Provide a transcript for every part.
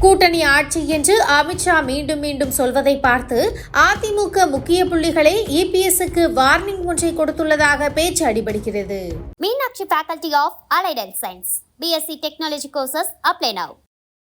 கூட்டணி ஆட்சி என்று அமித்ஷா மீண்டும் மீண்டும் சொல்வதை பார்த்து அதிமுக முக்கிய புள்ளிகளை இபிஎஸ்க்கு வார்னிங் ஒன்றை கொடுத்துள்ளதாக பேச்சு அடிபடுகிறது Meenakshi faculty of allied science BSc technology courses apply now.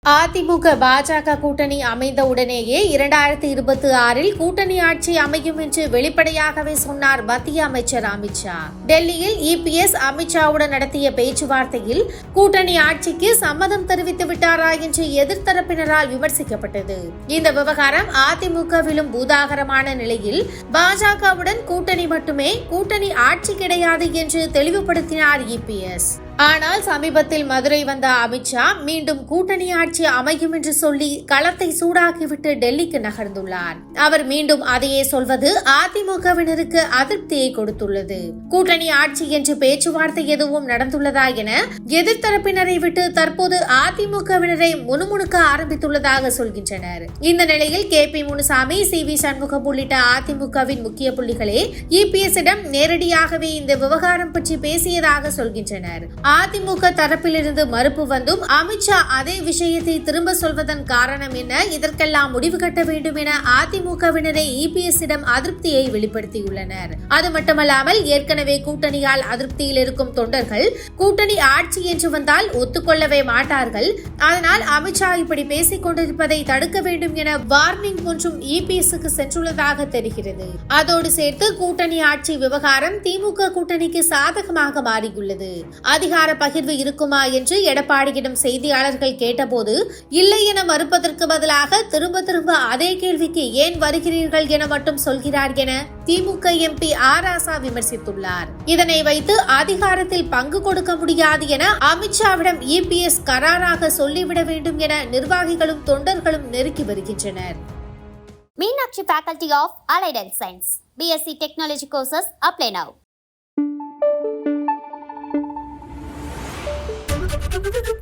AIADMK BJP கூட்டணி அமைந்த உடனேயே இரண்டாயிரத்தி இருபத்தி ஆறில் கூட்டணி ஆட்சி அமையும் என்று வெளிப்படையாகவே சொன்னார் மத்திய அமைச்சர் அமித்ஷா டெல்லியில் இபிஎஸ் அமித்ஷாவுடன் நடத்திய பேச்சுவார்த்தையில் கூட்டணி ஆட்சிக்கு சம்மதம் தெரிவித்து விட்டாரா என்று எதிர்த்தரப்பினரால் விமர்சிக்கப்பட்டது. இந்த விவகாரம் அதிமுகவிலும் பூதாகரமான நிலையில் பாஜகவுடன் கூட்டணி மட்டுமே கூட்டணி ஆட்சி கிடையாது என்று தெளிவுபடுத்தினார் இபிஎஸ் ஆனால் சமீபத்தில் மதுரை வந்த அமித்ஷா மீண்டும் கூட்டணி ஆட்சி அமையும் என்று சொல்லி களத்தை சூடாக்கிவிட்டு டெல்லிக்கு நகர்ந்துள்ளார். அவர் மீண்டும் அதையே சொல்வது அதிமுகவினருக்கு அதிருப்தியை கொடுத்துள்ளது. கூட்டணி ஆட்சி என்று பேச்சுவார்த்தை எதுவும் நடந்துள்ளதா என எதிர்த்தரப்பினரை விட்டு தற்போது அதிமுகவினரை முணுமுணுக்க ஆரம்பித்துள்ளதாக சொல்கின்றனர். இந்த நிலையில் K P Munusamy C V Shanmugam உள்ளிட்ட அதிமுகவின் முக்கிய புள்ளிகளே இபிஎஸ்ஸிடம் நேரடியாகவே இந்த விவகாரம் பற்றி பேசியதாக சொல்கின்றனர். அதிமுக தரப்பிலிருந்து மறுப்பு வந்தும் அமித்ஷா அதே விஷயத்தை திரும்ப சொல்வதன் காரணம் என்ன? இதற்கெல்லாம் முடிவு கட்ட வேண்டும் என அதிமுகவினரை இபிஎஸ்ஸிடம் அதிருப்தியை வெளிப்படுத்தியுள்ளனர். அது மட்டுமல்லாமல் ஏற்கனவே கூட்டணியால் அதிருப்தியில் இருக்கும் தொண்டர்கள் கூட்டணி ஆட்சி என்று வந்தால் ஒத்துக்கொள்ளவே மாட்டார்கள். அதனால் அமித்ஷா இப்படி பேசிக் கொண்டிருப்பதை தடுக்க வேண்டும் என வார்னிங் ஒன்றும் இபிஎஸ்க்கு சென்றுள்ளதாக தெரிகிறது. அதோடு சேர்த்து கூட்டணி ஆட்சி விவகாரம் திமுக கூட்டணிக்கு சாதகமாக மாறியுள்ளது. அதிகார பகிர்வு இருக்குமா என்று எடப்பாடியிடம் செய்தியாளர்கள் கேட்டபோது இல்லை என மறுப்பதற்கு பதிலாக திரும்ப திரும்ப அதே கேள்விக்கு ஏன் வருகிறீர்கள் என மட்டும் சொல்கிறார் என திமுக எம்பி ஆர் விமர்சித்துள்ளார். இதனை வைத்து அதிகாரத்தில் பங்கு கொடுக்க முடியாது என அமித்ஷாவிடம் இபிஎஸ் கராராக சொல்லிவிட வேண்டும் என நிர்வாகிகளும் தொண்டர்களும் நெருக்கி வருகின்றனர். Meenakshi faculty of allied and science BSc technology courses apply. Thank you.